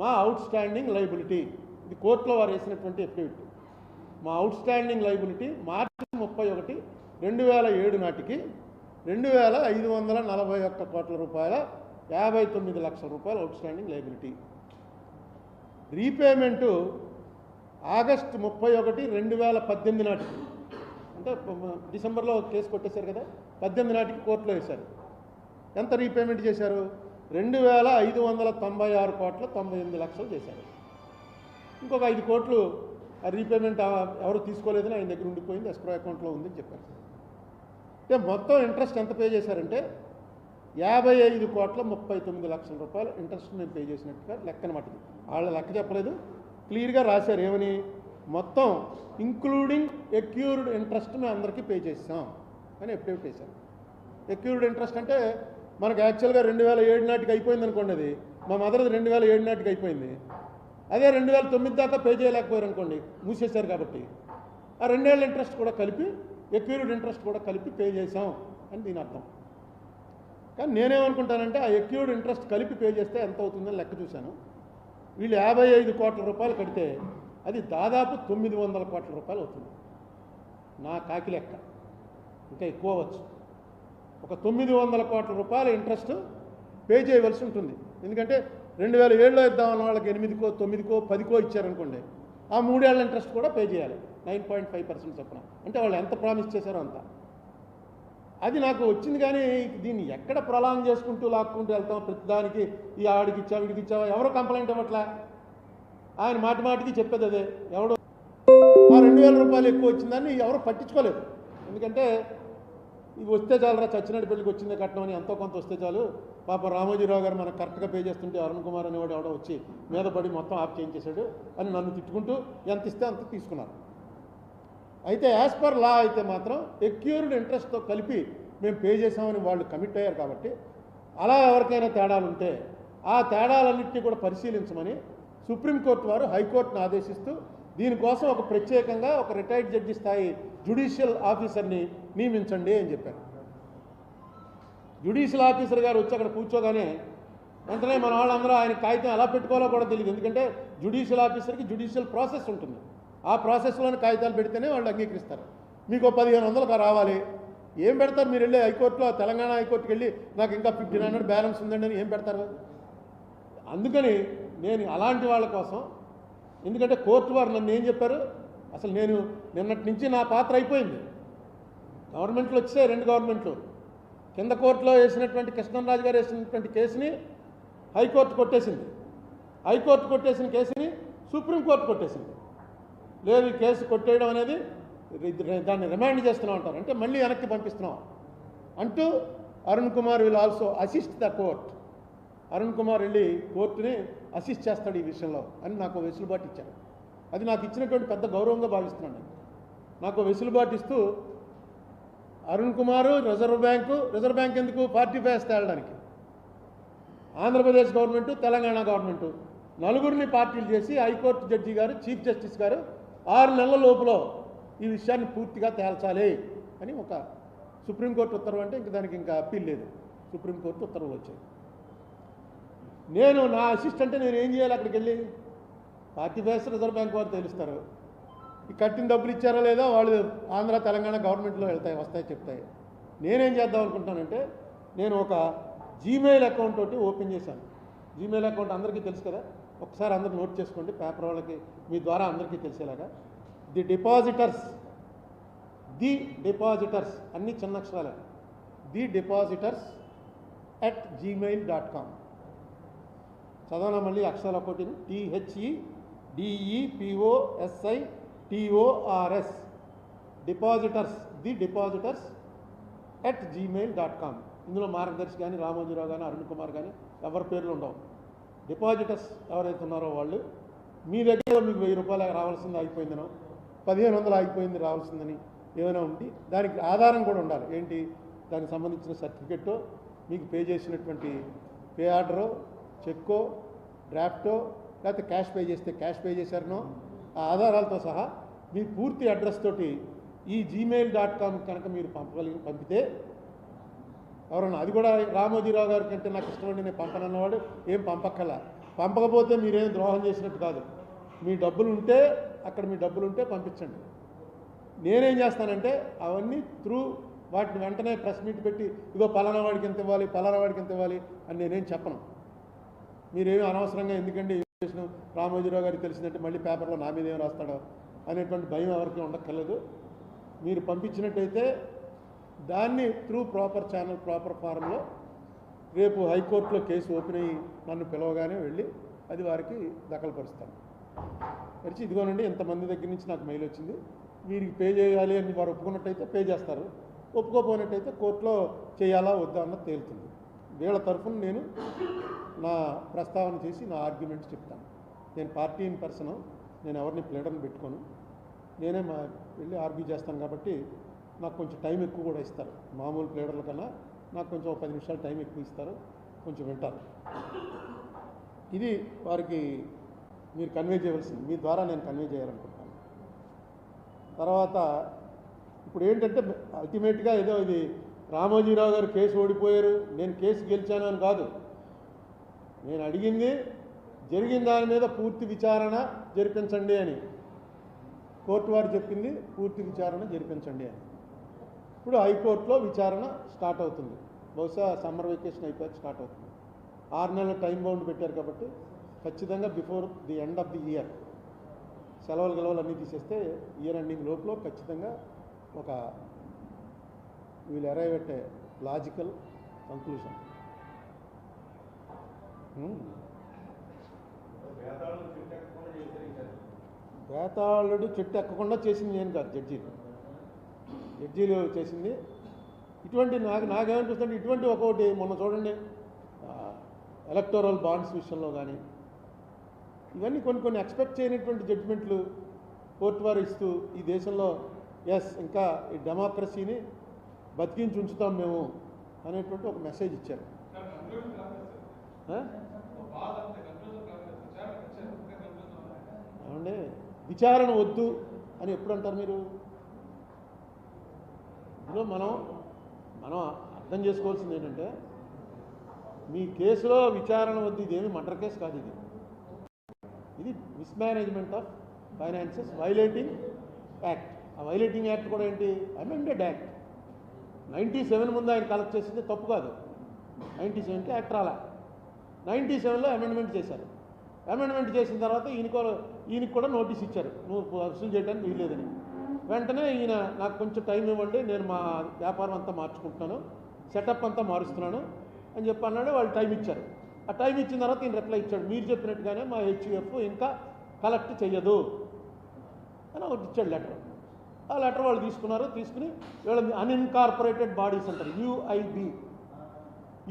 మా out standing liability ఇది కోర్టులో వారు వేసినటువంటి ఎఫిడవిట్ మా అవుట్ స్టాండింగ్ లైబిలిటీ మార్చి ముప్పై ఒకటి రెండు వేల ఏడు నాటికి రెండు వేల ఐదు వందల నలభై ఒక్క కోట్ల రూపాయల యాభై తొమ్మిది లక్షల రూపాయల outstanding liability repayment August ముప్పై ఒకటి రెండు వేల పద్దెనిమిది నాటికి. అంటే డిసెంబర్లో కేసు కొట్టేశారు కదా పద్దెనిమిది నాటికి కోర్టులో వేశారు. ఎంత రీపేమెంట్ చేశారు? రెండు వేల ఐదు వందల తొంభై ఆరు కోట్ల తొంభై ఎనిమిది లక్షలు చేశారు. ఇంకొక ఐదు కోట్లు ఆ రీపేమెంట్ ఎవరు తీసుకోలేదని ఆయన దగ్గర ఉండిపోయింది ఎస్క్రో అకౌంట్లో ఉందని చెప్పారు. అంటే మొత్తం ఇంట్రెస్ట్ ఎంత పే చేశారంటే యాభై ఐదు కోట్ల ముప్పై తొమ్మిది లక్షల రూపాయలు ఇంట్రెస్ట్ నేను పే చేసినట్టుగా లెక్క అనమాట వాళ్ళ లెక్క చెప్పలేదు. క్లియర్గా రాశారు ఏమని? మొత్తం ఇంక్లూడింగ్ ఎక్యూర్డ్ ఇంట్రెస్ట్ మేము అందరికీ పే చేసాం అని ఎప్పుడు వేశారు. ఎక్యూర్డ్ ఇంట్రెస్ట్ అంటే మనకు యాక్చువల్గా రెండు వేల ఏడు నాటికి అయిపోయింది అనుకోండి అది. మా మదర్ది రెండు వేల ఏడు నాటికి అయిపోయింది. అదే రెండు వేల తొమ్మిది దాకా పే చేయలేకపోయారు అనుకోండి మూసేశారు కాబట్టి. ఆ రెండేళ్ళ ఇంట్రెస్ట్ కూడా కలిపి ఎక్యూర్డ్ ఇంట్రెస్ట్ కూడా కలిపి పే చేసాం అని దీని అర్థం. కానీ నేనేమనుకుంటానంటే ఆ ఎక్యూర్డ్ ఇంట్రెస్ట్ కలిపి పే చేస్తే ఎంత అవుతుందని లెక్క చూశాను. వీళ్ళు యాభై ఐదు కోట్ల రూపాయలు కడితే అది దాదాపు తొమ్మిది వందల కోట్ల రూపాయలు అవుతుంది. నా కాకి లెక్క. ఇంకా ఎక్కువ అవ్వచ్చు. ఒక తొమ్మిది వందల కోట్ల రూపాయల ఇంట్రెస్ట్ పే చేయవలసి ఉంటుంది. ఎందుకంటే రెండు వేల ఏడులో ఇద్దామన్న వాళ్ళకి ఎనిమిదికో తొమ్మిదికో పదికో ఇచ్చారనుకోండి ఆ మూడేళ్ళ ఇంట్రెస్ట్ కూడా పే చేయాలి. నైన్ పాయింట్ ఫైవ్ పర్సెంట్ చొప్పున. అంటే వాళ్ళు ఎంత ప్రామిస్ చేశారో అంత. అది నాకు వచ్చింది కానీ దీన్ని ఎక్కడ ప్రలాంగ్ చేసుకుంటూ లాక్కుంటూ వెళ్తాం? ప్రతిదానికి ఈ ఆడికి ఇచ్చావు వీడికి ఇచ్చావా ఎవరో కంప్లైంట్ ఇవ్వట్లే? ఆయన మాటి మాటికి చెప్పేది అదే. ఎవడో? ఆ రెండు వేల రూపాయలు ఎక్కువ వచ్చిందని ఎవరు పట్టించుకోలేదు. ఎందుకంటే ఇవి వస్తే చాలరా చచ్చినట్టు పెళ్ళికి వచ్చిందే కట్నం అని ఎంతో కొంత వస్తే చాలు. పాప రామోజీరావు గారు మనకు కరెక్ట్గా పే చేస్తుంటే అరుణ్ కుమార్ అనేవాడు ఎవడో వచ్చి మీద పడి మొత్తం ఆఫ్ చేయించేశాడు అని నన్ను తిట్టుకుంటూ ఎంత ఇస్తే అంత తీసుకున్నారు. అయితే యాజ్ పర్ లా అయితే మాత్రం ఎక్యూర్డ్ ఇంట్రెస్ట్తో కలిపి మేము పే చేసామని వాళ్ళు కమిట్ అయ్యారు కాబట్టి అలా ఎవరికైనా తేడాలు ఉంటే ఆ తేడాలన్నింటినీ కూడా పరిశీలించమని సుప్రీంకోర్టు వారు హైకోర్టును ఆదేశిస్తూ దీనికోసం ఒక ప్రత్యేకంగా ఒక రిటైర్డ్ జడ్జి స్థాయి జ్యుడిషియల్ ఆఫీసర్ని నియమించండి అని చెప్పారు. జ్యుడిషియల్ ఆఫీసర్ గారు వచ్చి అక్కడ కూర్చోగానే వెంటనే మన వాళ్ళందరూ ఆయన కాగితం ఎలా పెట్టుకోవాలో కూడా తెలియదు. ఎందుకంటే జ్యుడిషియల్ ఆఫీసర్కి జ్యుడిషియల్ ప్రాసెస్ ఉంటుంది. ఆ ప్రాసెస్లోని కాగితాలు పెడితేనే వాళ్ళు అంగీకరిస్తారు. మీకు పదిహేను వందలకు రావాలి. ఏం పెడతారు? మీరు వెళ్ళి హైకోర్టులో తెలంగాణ హైకోర్టుకి వెళ్ళి నాకు ఇంకా ఫిఫ్టీన్ హండ్రెడ్ బ్యాలెన్స్ ఉందండి అని ఏం పెడతారు? అందుకని నేను అలాంటి వాళ్ళ కోసం ఎందుకంటే కోర్టు వారు నన్ను ఏం చెప్పారు? అసలు నేను నిన్నటి నుంచి నా పాత్ర అయిపోయింది. గవర్నమెంట్లు వచ్చాయి రెండు గవర్నమెంట్లు. కింద కోర్టులో వేసినటువంటి కృష్ణరాజు గారు వేసినటువంటి కేసుని హైకోర్టు కొట్టేసింది. హైకోర్టు కొట్టేసిన కేసుని సుప్రీంకోర్టు కొట్టేసింది. లేదు ఈ కేసు కొట్టేయడం అనేది దాన్ని రిమాండ్ చేస్తున్నాం అంటారు. అంటే మళ్ళీ వెనక్కి పంపిస్తున్నాం. అంటూ Arun Kumar will also assist the court. Arun Kumar వెళ్ళి కోర్టుని అసిస్ట్ చేస్తాడు ఈ విషయంలో అని నాకు వెసులుబాటు ఇచ్చారు. అది నాకు ఇచ్చినటువంటి పెద్ద గౌరవంగా భావిస్తున్నాను నాకు వెసులుబాటు ఇస్తూ Arun Kumar reserve bank reserve bank ఎందుకు పార్టీ ఫేస్ తేలడానికి? ఆంధ్రప్రదేశ్ గవర్నమెంట్ తెలంగాణ గవర్నమెంట్ నలుగురిని పార్టీలు చేసి హైకోర్టు జడ్జి గారు చీఫ్ జస్టిస్ గారు ఆరు నెలల లోపల ఈ విషయాన్ని పూర్తిగా తేల్చాలి అని ఒక సుప్రీంకోర్టు ఉత్తర్వు అంటే ఇంక దానికి ఇంకా అప్పీల్ లేదు. సుప్రీంకోర్టు ఉత్తర్వులు వచ్చాయి. నేను నా అసిస్టెంట్ నేను ఏం చేయాలి అక్కడికి వెళ్ళి? పార్టీ ఫేస్ రిజర్వ్ బ్యాంక్ వారు తెలుస్తారు. ఈ కట్టిన డబ్బులు ఇచ్చారా లేదో వాళ్ళు ఆంధ్ర తెలంగాణ గవర్నమెంట్లో వెళ్తాయి వస్తాయి చెప్తాయి. నేనేం చేద్దాం అనుకుంటానంటే నేను ఒక జీమెయిల్ అకౌంట్ ఒకటి ఓపెన్ చేశాను. జీమెయిల్ అకౌంట్ అందరికీ తెలుసు కదా? ఒకసారి అందరు నోట్ చేసుకోండి పేపర్ వాళ్ళకి మీ ద్వారా అందరికీ తెలిసేలాగా. ది డిపాజిటర్స్ ది డిపాజిటర్స్ అన్ని చిన్న అక్షరాలే. The depositors at Gmail dot com. చదవనా మళ్ళీ అక్షరాలు ఒకటి T H E D E P O S I T O R S depositors the depositors at Gmail dot com ఇందులో మార్గదర్శి కానీ రామోజీరావు కానీ అరుణ్ కుమార్ కానీ ఎవరి పేర్లు ఉండవు. డిపాజిటర్స్ ఎవరైతే ఉన్నారో వాళ్ళు మీ దగ్గర మీకు వెయ్యి రూపాయలు రావాల్సింది ఆగిపోయిందనో పదిహేను వందలు అయిపోయింది రావాల్సిందని ఏమైనా ఉండి దానికి ఆధారం కూడా ఉండాలి. ఏంటి? దానికి సంబంధించిన సర్టిఫికెట్ మీకు పే చేసినటువంటి పే ఆర్డరు చెక్కో డ్రాఫ్టో లేకపోతే క్యాష్ పే చేస్తే క్యాష్ పే చేశారనో ఆ ఆధారాలతో సహా మీ పూర్తి అడ్రస్ తోటి ఈ జీమెయిల్ డాట్ కామ్ కనుక మీరు పంపగలిగి పంపితే ఎవరన్నా అది కూడా రామోజీరావు గారి కంటే నాకు ఇష్టం నేను పంపనన్నవాడు ఏం పంపక్కల పంపకపోతే మీరేం ద్రోహం చేసినట్టు కాదు. మీ డబ్బులు ఉంటే అక్కడ మీ డబ్బులు ఉంటే పంపించండి. నేనేం చేస్తానంటే అవన్నీ త్రూ వాటిని వెంటనే ప్రెస్ మీట్ పెట్టి ఇగో పలానా వాడికి ఎంత ఇవ్వాలి పలానా వాడికి ఎంత ఇవ్వాలి అని నేనేం చెప్పను. మీరేమి అనవసరంగా ఎందుకంటే చేసిన రామోజీరావు గారికి తెలిసిందంటే మళ్ళీ పేపర్లో నా మీద ఏం రాస్తాడో అనేటువంటి భయం ఎవరికి ఉండక్కర్లేదు. మీరు పంపించినట్టయితే దాన్ని త్రూ ప్రాపర్ ఛానల్ ప్రాపర్ ఫారంలో రేపు హైకోర్టులో కేసు ఓపెన్ అయ్యి నన్ను పిలవగానే వెళ్ళి అది వారికి దఖలుపరుస్తాను వచ్చి ఇదిగోనండి ఇంతమంది దగ్గర నుంచి నాకు మెయిల్ వచ్చింది. వీరికి పే చేయాలి అని వారు ఒప్పుకున్నట్టయితే పే చేస్తారు. ఒప్పుకోపోయినట్టయితే కోర్టులో చేయాలా వద్దా అన్నది తేలుతుంది. వీళ్ళ తరఫున నేను నా ప్రస్తావన చేసి నా ఆర్గ్యుమెంట్స్ చెప్తాను. నేను పార్టీ ఇన్ పర్సన్ నేను ఎవరిని ప్లేడర్ని పెట్టుకోను. నేనే మా వెళ్ళి ఆర్గ్యూ చేస్తాను కాబట్టి నాకు కొంచెం టైం ఎక్కువ కూడా ఇస్తారు. మామూలు ప్లేడర్ల కన్నా నాకు కొంచెం పది నిమిషాలు టైం ఎక్కువ ఇస్తారు. కొంచెం వింటారు. ఇది వారికి మీరు కన్వే చేయవలసింది. మీ ద్వారా నేను కన్వే చేయాలనుకుంటున్నాను. తర్వాత ఇప్పుడు ఏంటంటే అల్టిమేట్గా ఏదో ఇది రామోజీరావు గారు కేసు ఓడిపోయారు. నేను కేసు గెలిచాను అని కాదు. నేను అడిగింది జరిగిన దాని మీద పూర్తి విచారణ జరిపించండి అని. కోర్టు వారు చెప్పింది పూర్తి విచారణ జరిపించండి అని. ఇప్పుడు హైకోర్టులో విచారణ స్టార్ట్ అవుతుంది. బహుశా సమ్మర్ వెకేషన్ అయిపోయి స్టార్ట్ అవుతుంది. ఆరు నెలల టైం బౌండ్ పెట్టారు కాబట్టి ఖచ్చితంగా before the end of the year. సెలవులు గెలవలు అన్నీ తీసేస్తే ఇయర్ ఎండింగ్ లోపల ఖచ్చితంగా ఒక we'll arrive at a logical conclusion వేతాళుడు చెట్టు ఎక్కకుండా చేసింది నేను కాదు జడ్జీలు జడ్జీలు చేసింది. ఇటువంటి నాకు నాకేమనిపిస్తుంది ఇటువంటి ఒక్కొక్కటి మొన్న చూడండి ఎలక్టోరల్ బాండ్స్ విషయంలో కానీ ఇవన్నీ కొన్ని కొన్ని ఎక్స్పెక్ట్ చేయనటువంటి జడ్జిమెంట్లు కోర్టు వారు ఇస్తూ ఈ దేశంలో ఎస్ ఇంకా ఈ డెమోక్రసీని బతికించి ఉంచుతాం మేము అనేటువంటి ఒక మెసేజ్ ఇచ్చారు? ఏమండి? విచారణ వద్దు అని ఎప్పుడు అంటారు మీరు? ఇందులో మనం మనం అర్థం చేసుకోవాల్సింది ఏంటంటే మీ కేసులో విచారణ వద్దు ఇదేమి మర్డర్ కేసు కాదు ఇది. ఇది mismanagement of finances violating act ఆ వైలేటింగ్ యాక్ట్ కూడా ఏంటి? అమెండెడ్ యాక్ట్ నైంటీ సెవెన్ ముందు ఆయన కలెక్ట్ చేసింది తప్పు కాదు. నైంటీ సెవెన్కి యాక్ట్ రాలా నైంటీ సెవెన్లో అమెండ్మెంట్ చేశారు. అమెండ్మెంట్ చేసిన తర్వాత ఈయనకో ఈయనకి కూడా నోటీస్ ఇచ్చారు. నువ్వు వసూలు చేయడానికి వీల్లేదని. వెంటనే ఈయన నాకు కొంచెం టైం ఇవ్వండి నేను మా వ్యాపారం అంతా మార్చుకుంటున్నాను. సెటప్ అంతా మారుస్తున్నాను. అని చెప్పి అన్నాడు. వాళ్ళు టైం ఇచ్చారు. ఆ టైం ఇచ్చిన తర్వాత ఈయన రిప్లై ఇచ్చాడు. మీరు చెప్పినట్టుగానే మా హెచ్యుఎఫ్ ఇంకా కలెక్ట్ చేయదు అని ఒకటి ఇచ్చాడు లెటర్ ఆ లెటర్ వాళ్ళు తీసుకున్నారు తీసుకుని వీళ్ళ అన్ఇన్కార్పొరేటెడ్ బాడీస్ అంటారు యుఐబి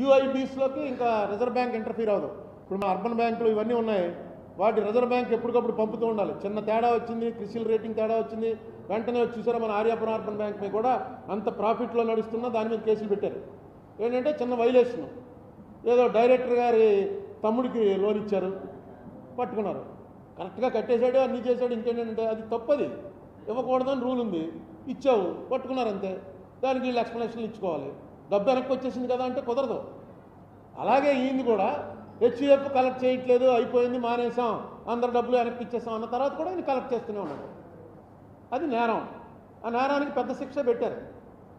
యూఐబీస్లోకి ఇంకా రిజర్వ్ బ్యాంక్ ఇంటర్ఫీర్ అవ్వదు. ఇప్పుడు మా అర్బన్ బ్యాంకులు ఇవన్నీ ఉన్నాయి. వాటి రిజర్వ్ బ్యాంక్ ఎప్పటికప్పుడు పంపుతూ ఉండాలి. చిన్న తేడా వచ్చింది క్రిసిల్ రేటింగ్ తేడా వచ్చింది. వెంటనే చూసారా మన ఆర్యాపురం అర్బన్ బ్యాంక్ మీద కూడా అంత ప్రాఫిట్లో నడుస్తున్నా దాని మీద కేసులు పెట్టారు. ఏంటంటే చిన్న వైలేషన్ ఏదో డైరెక్టర్ గారి తమ్ముడికి లోన్ ఇచ్చారు పట్టుకున్నారు. కరెక్ట్గా కట్టేశాడు అన్నీ చేశాడు ఇంకేంటంటే అది తప్పది. ఇవ్వకూడదని రూల్ ఉంది. ఇచ్చావు పట్టుకున్నారు అంతే దానికి వీళ్ళు ఎక్స్ప్లెనేషన్లు ఇచ్చుకోవాలి. డబ్బు వెనక్కి వచ్చేసింది కదా అంటే కుదరదు. అలాగే ఈయన కూడా హెచ్యుఎఫ్ కలెక్ట్ చేయట్లేదు అయిపోయింది మానేసాం అందరు డబ్బులు వెనక్కి ఇచ్చేసాం అన్న తర్వాత కూడా ఈయన కలెక్ట్ చేస్తూనే ఉన్నాడు. అది నేరం. ఆ నేరానికి పెద్ద శిక్ష పెట్టారు.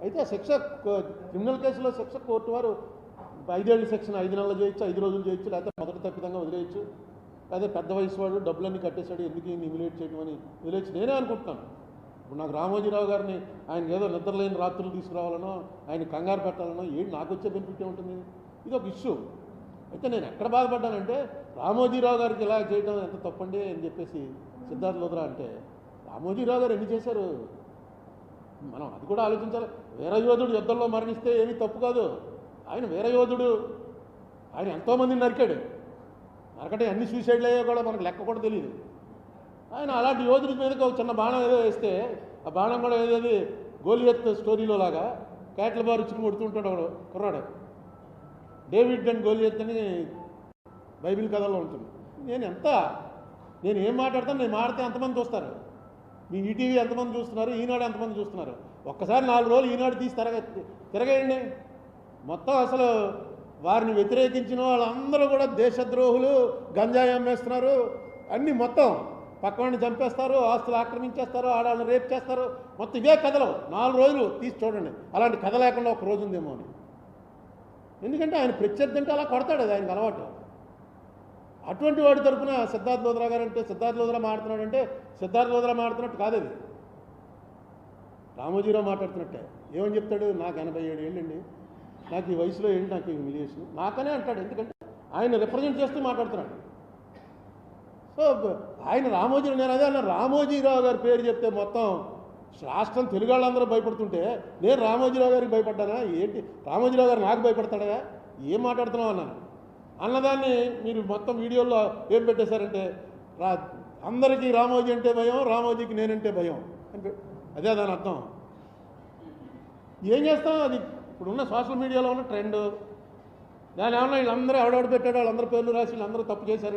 అయితే ఆ శిక్ష క్రిమినల్ కేసులో శిక్ష కోర్టు వారు ఐదేళ్ళు సెక్షన్ ఐదు నెలలు చేయొచ్చు ఐదు రోజులు చేయొచ్చు లేకపోతే మొదటి తప్పిదంగా వదిలేయచ్చు. అదే పెద్ద వయసు వాడు డబ్బులన్నీ కట్టేశాడు ఎందుకు ఈయన ఇమిలేట్ చేయడం అని వదిలేయచ్చు నేనే అనుకుంటున్నాను. ఇప్పుడు నాకు రామోజీరావు గారిని ఆయన ఏదో నిద్రలేని రాత్రులు తీసుకురావాలనో ఆయన కంగారు పెట్టాలనో ఏంటి నాకు వచ్చే బెనిఫిట్ ఉంటుంది ఇది ఒక ఇష్యూ అయితే నేను ఎక్కడ బాధపడ్డానంటే రామోజీరావు గారికి ఇలా చేయడం ఎంత తప్పండి అని చెప్పేసి సిద్ధార్థ లోద్రా అంటే రామోజీరావు గారు ఎన్ని చేశారు? మనం అది కూడా ఆలోచించాలి. వీరయోధుడు యుద్ధంలో మరణిస్తే ఏమీ తప్పు కాదు. ఆయన వీరయోధుడు. ఆయన ఎంతోమందిని నరికాడు. నరకటే అన్ని సూసైడ్లు అయ్యో కూడా మనకు లెక్క కూడా తెలియదు ఆయన అలాంటి యోధుడి మీదకి ఒక చిన్న బాణం ఏదో వేస్తే ఆ బాణం కూడా ఏదేది గోలియత్ స్టోరీలో లాగా కేట్ల బారు ఇచ్చుకుని కొడుతుంటాడు ఒకడు కుర్రాడు. డేవిడ్ అండ్ గోలియత్ అని బైబిల్ కథలో ఉంటుంది. నేను ఎంత నేను ఏం మాట్లాడతాను నేను మాడితే ఎంతమంది చూస్తారు. మీ ఈటీవీ ఎంతమంది చూస్తున్నారు ఈనాడు ఎంతమంది చూస్తున్నారు? ఒక్కసారి నాలుగు రోజులు ఈనాడు తీసి తిరగ తిరగేయండి. మొత్తం అసలు వారిని వ్యతిరేకించిన వాళ్ళందరూ కూడా దేశద్రోహులు గంజాయి అమ్మేస్తున్నారు. అన్నీ మొత్తం పక్కవాడిని చంపేస్తారు ఆస్తులు ఆక్రమించేస్తారు ఆడవాళ్ళని రేప్ చేస్తారు. మొత్తం ఇవే కథలు. నాలుగు రోజులు తీసి చూడండి. అలాంటి కథ లేకుండా ఒక రోజు ఉందేమో అని. ఎందుకంటే ఆయన ప్రత్యర్థి అంటే అలా కొడతాడు అది ఆయనకు అలవాటు. అటువంటి వాడి తరఫున సిద్ధార్థ్ లోద్రా గారు అంటే సిద్ధార్థ లోద్రా మాడుతున్నాడు అంటే లోదరా లోద్రా మాడుతున్నట్టు కాదు అది. రామోజీరావు మాట్లాడుతున్నట్టే. ఏమని చెప్తాడు? నాకు ఎనభై ఏడు ఏళ్ళండి. నాకు ఈ వయసులో ఏంటి? నాకు ఈ మిలియేషన్ నాకనే అంటాడు. ఎందుకంటే ఆయన రిప్రజెంట్ చేస్తూ మాట్లాడుతున్నాడు. ఆయన రామోజీ నేను అదే అన్న రామోజీరావు గారి పేరు చెప్తే మొత్తం రాష్ట్రం తెలుగు వాళ్ళందరూ భయపడుతుంటే నేను రామోజీరావు గారికి భయపడ్డానా? ఏంటి? రామోజీరావు గారు నాకు భయపడతాడా? ఏం మాట్లాడుతున్నావు అన్నాను. అన్నదాన్ని మీరు మొత్తం వీడియోలో ఏం పెట్టేశారంటే రా అందరికీ రామోజీ అంటే భయం రామోజీకి నేనంటే భయం అని అదే దాని అర్థం. ఏం చేస్తాం? అది ఇప్పుడున్న సోషల్ మీడియాలో ఉన్న ట్రెండ్. దాని ఏమన్నా వీళ్ళందరూ ఎవడెవడు పెట్టాడు వాళ్ళందరూ పేర్లు రాసి వీళ్ళందరూ తప్పు చేశారు.